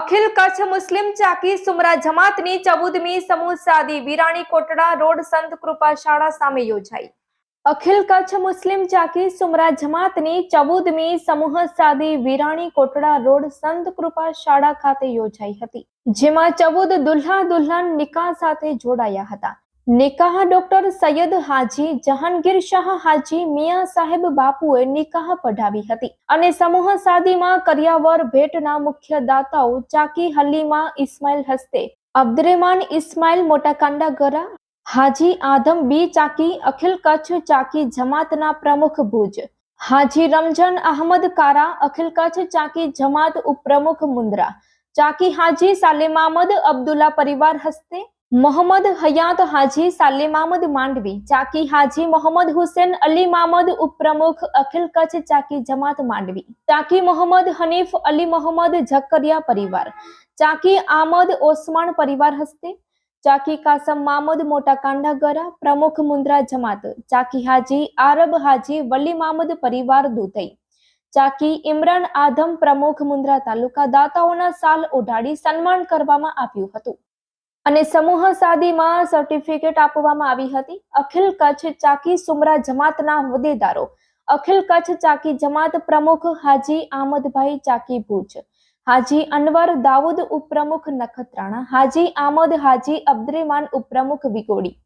અખિલ કચ્છ મુસ્લિમ ચાકી સુમરા જમાતની ચૌદમી સમૂહ સાદી વિરાણી કોટડા રોડ સંત કૃપા શાળા સામે યોજાઈ. અખિલ કચ્છ મુસ્લિમ ચાકી સુમરા જમાતની ચૌદમી સમૂહ સાદી વિરાણી કોટડા રોડ સંત કૃપા શાળા ખાતે યોજાઈ હતી, જેમાં ચૌદ દુલ્હા દુલ્હન નિકાહ સાથે જોડાયા હતા. નિકાહ ડોક્ટર સૈયદ હાજી જહાંગીર શાહ હાજી મિયા સાહેબ બાપુએ નિકાહ પઢાવી હતી અને સમૂહ સાદીમાં કરિયાવર ભેટના મુખ્ય દાતાઓ ચાકી હલીમા ઇસ્માઇલ હસ્તે, અબ્દુરેમાન ઇસ્માઇલ મોટાકાંડા ગરા, હાજી આદમ બી ચાકી, અખિલ કચ્છ ચાકી જમાતના પ્રમુખ ભુજ, હાજી રમઝાન અહમદ કારા, અખિલ કચ્છ ચાકી જમાત ઉપપ્રમુખ મુન્દ્રા, ચાકી હાજી સાલેમામદ અબ્દુલ્લા પરિવાર હસ્તે મોહમ્મદ હયાત હાજી સાલેમામદ માંડવી, ચાકી હાજી મોહમ્મદ હુસેન, અલી મામદ ઉપપ્રમુખ, અખિલ કચ્છ ચાકી જમાત માંડવી, ચાકી મોહમ્મદ હનીફ, અલી મોહમ્મદ ઝકરિયા પરિવાર, ચાકી આમદ ઓસમાણ પરિવાર હસ્તે, ચાકી કાસમ મામદ મોટા કાંડાગરા પ્રમુખ મુન્દ્રા જમાત, ચાકી હાજી આરબ હાજી વલી મામદ પરિવાર દુધઈ, ચાકી ઇમરાન આધમ પ્રમુખ મુન્દ્રા તાલુકા દાતાઓના સાલ ઉઢાડી સન્માન કરવામાં આવ્યું હતું. અને સમૂહ સાદીમાં સર્ટિફિકેટ આપવામાં આવી હતી. અખિલ કચ્છ ચાકી સુમરા જમાતના હોદ્દેદારો. અખિલ કચ્છ ચાકી જમાત પ્રમુખ હાજી આમદભાઈ ચાકી ભુજ. હાજી અનવર દાઉદ ઉપપ્રમુખ નખત્રાણા. હાજી આમદ હાજી અબ્દ્રેમાન ઉપપ્રમુખ વિગોડી.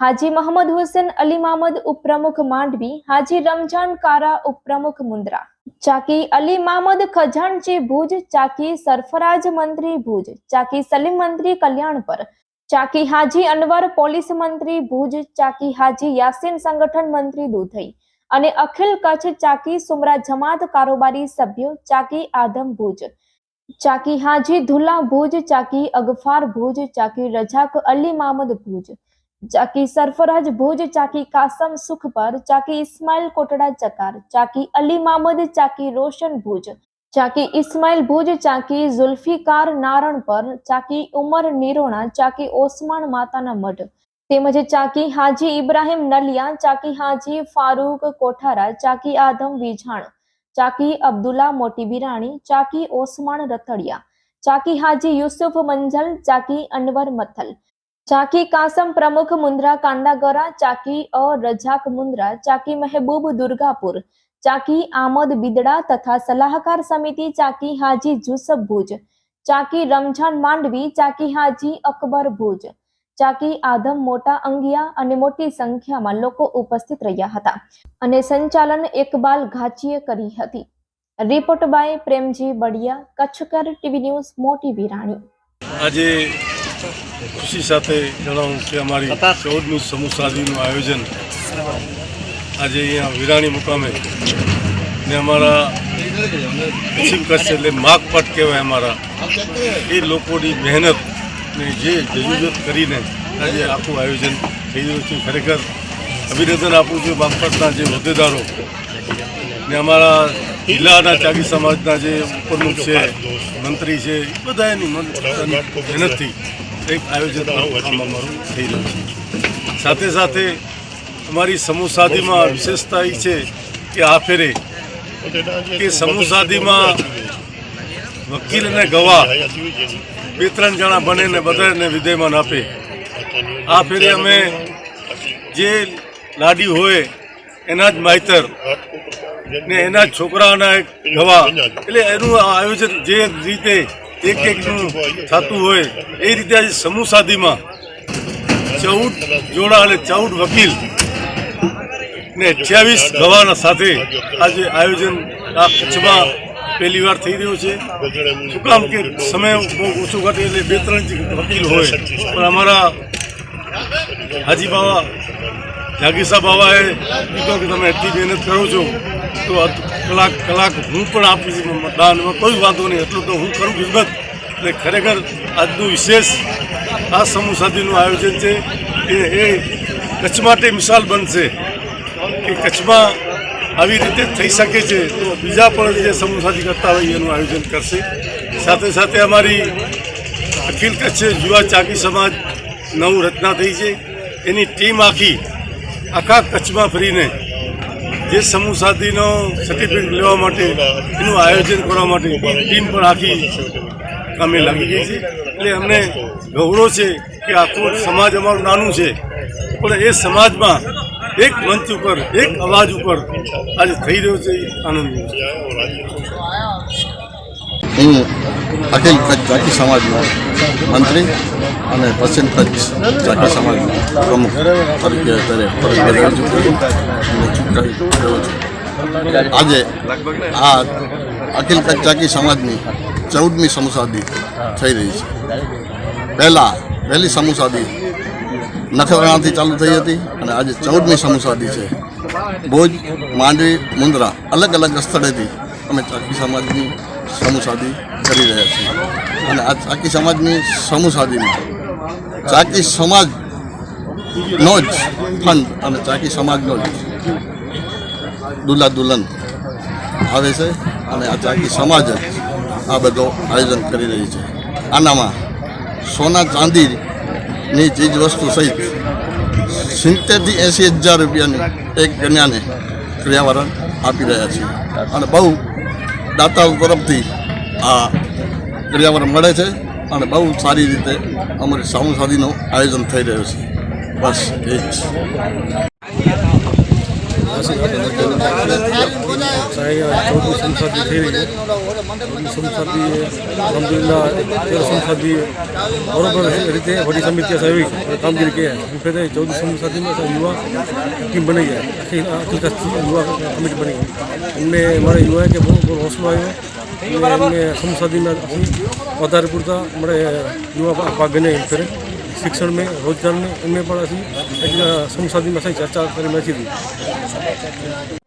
હાજી મોહમ્મદ હુસેન અલી મામદ ઉપપ્રમુખ માંડવી. હાજી રમજાન કારા ઉપપ્રમુખ મુન્દ્રા ચાકી અલી મામદ ખજાનચી ભુજ, ચાકી સરફરાજ મંત્રી ભુજ, ચાકી સલીમ મંત્રી કલ્યાણપર ચાકી હાજી અનવર પોલીસ મંત્રી ભુજ, ચાકી હાજી યાસીન સંગઠન મંત્રી દુધઈ અને અખિલ કચ્છ ચાકી સુમરા જમાત કારોબારી સભ્યો ચાકી આદમ ભુજ, ચાકી હાજી ધુલ્લા ભુજ, ચાકી અગફાર ભુજ, ચાકી રજાક અલી મામદ ભુજ ચાકી સરફરાજ ભુજ ચાકી કાસમ સુખપર ચાકી ઇસ્માઇલ કોટડા ચકાર ચાકી અલી મામદ ચાકી રોશન ભુજ ચાકી ઇસ્માઇલ ભુજ ચાકી ઝુલ્ફિકાર નારણપર ચાકી ઉમર નિરોણા ચાકી ઓસમાણ માતાના મઢ તેમજ ચાકી હાજી ઇબ્રાહિમ નલિયા ચાકી હાજી ફારૂક કોઠારા ચાકી આદમ વિઝાણ ચાકી અબ્દુલ્લા મોટી બિરાણી ચાકી ઓસમાણ રતડિયા ચાકી હાજી યુસુફ મંજલ ચાકી અનવર મથલ ચાકી કાસમ પ્રમુખ મુન્દ્રા કાંડાગરા, ચાકી અ રજાક મુન્દ્રા, ચાકી મહેબૂબ દુર્ગાપુર, ચાકી આમદ બિદડા તથા સલાહકાર સમિતિ ચાકી હાજી જુસફ ભુજ, ચાકી રમઝાન માંડવી, ચાકી હાજી અકબર ભુજ, ચાકી આદમ મોટા અંગિયા અને મોટી સંખ્યામાં લોકો ઉપસ્થિત રહ્યા હતા અને સંચાલન એકબાલ ઘાચીએ કરી હતી. Report by Premji Badiya, Kutchkar TV news, Moti Virani. આજે ખુશી સાથે જણાવું કે અમારી ચૌદમી સમૂહ સાદીનું આયોજન આજે અહીંયા વિરાણી મુકામે ને અમારા પશ્ચિમ કચ્છ એટલે માગપટ કહેવાય અમારા. એ લોકોની મહેનત ને જે જજુજત કરીને આજે આખું આયોજન થઈ રહ્યું છે. ખરેખર અભિનંદન આપું છું માગપટના જે હોદ્દેદારો ને અમારા જિલ્લાના ચાકી સમાજના જે ઉપપ્રમુખ છે, મંત્રી છે બધા એની મહેનતથી એક આયોજન કામ અમારું થઈ રહ્યું છે. સાથે સાથે અમારી સમૂહ સાધીમાં વિશેષતા એ છે કે આ ફેરે કે સમૂહ સાધીમાં વકીલ અને ગવાહ બે ત્રણ જણા બને ને બધાને વિધેયમાન આપે. આ ફેરે અમે જે લાડી હોય એના જ માહિતર ને એના છોકરાઓના એક ગવાહ. એટલે એનું આયોજન જે રીતે એક એકનું થતું હોય, એ રીતે આજે સમૂહ સાદીમાં ચૌદ જોડા અને ચૌદ વકીલ ને અઠ્યાવીસ ગવાના સાથે આજે આયોજન આ કચ્છમાં પહેલી વાર થઈ રહ્યું છે. શું કામ કે સમય બહુ ઓછો ઘટે એટલે બે ત્રણ વકીલ હોય. પણ અમારા હાજી બાવા જાગીસા બાવાએ કીધું કે તમે એટલી મહેનત કરો છો, તો કલાક કલાક હું પણ આપીશ મતદાનમાં કોઈ વાંધો નહીં, એટલું તો હું કરું ખિદમત એટલે ખરેખર આજનું વિશેષ આ સમૂહ સાદીનું આયોજન છે. એ એ કચ્છ માટે મિસાલ બનશે કે કચ્છમાં આવી રીતે થઈ શકે છે તો બીજા પણ જે સમૂહ સાથી કરતા હોય એનું આયોજન કરશે. સાથે સાથે અમારી અખિલ કચ્છ યુવા ચાકી સમાજ નવું રચના થઈ છે. એની ટીમ આખી આખા કચ્છમાં ફરીને જે સમૂહ સાધીનો સર્ટિફિકેટ લેવા માટે એનું આયોજન કરવા માટે ટીમ પણ આખી કામે લાગી ગઈ છે. એટલે અમને ગૌરવ છે કે આખું સમાજ અમારું નાનું છે. પણ એ સમાજમાં એક મંચ ઉપર, એક અવાજ ઉપર આજે થઈ રહ્યો છે આનંદ હું અખિલ કચ્છ ચાકી સમાજનો મંત્રી અને પશ્ચિમ કચ્છ ચાકી સમાજના પ્રમુખ તરીકે ફરજ બજાવી છું. આજે આ અખિલ કચ્છાકી સમાજની ચૌદમી સમુસાદી થઈ રહી છે. પહેલાં પહેલી સમુસાદી નખત્રાણાથી ચાલુ થઈ હતી અને આજે ચૌદમી સમુસાદી છે. ભુજ, માંડવી મુંદ્રા અલગ અલગ સ્થળેથી અમે ચાકી સમાજની સમુસાદી કરી રહ્યા છીએ. અને આ ચાકી સમાજની સમુસાદીમાં ચાકી સમાજનો જ ફંડ અને ચાકી સમાજનો જ દુલ્લા દુલ્હન આવે છે અને આ ચાકી સમાજ આ બધો આયોજન કરી રહી છે. આનામાં સોના ચાંદીની ચીજ વસ્તુ સહિત સિત્તેરથી એંસી હજાર રૂપિયાની એક કન્યાને પર્યાવરણ આપી રહ્યા છે. અને બહુ દાતાઓ તરફથી આ પર્યાવરણ મળે છે અને બહુ સારી રીતે અમારી સામુસાદીનું આયોજન થઈ રહ્યું છે. બસ એ જ. ચૌદમી સંસદી થઈ રહી છે. ચૌદમી તેર બરોબર રીતે વડી સમિતિ સહયોગી કામગીરી કહે ફેર ચૌદમી સંસદીમાં યુવા ટીમ બની આખી આખી યુવા કમિટી બની ગઈ. એમને મારા યુવાએ કે બહુ હોસલો આવ્યો. અને એમને સંસદીમાં વધારે પૂરતા મળે યુવા ભાગ બને ફેરે. શિક્ષણને રોજગારને એમને પણ હજી સંસાધનમાં સારી ચર્ચા કરી નથી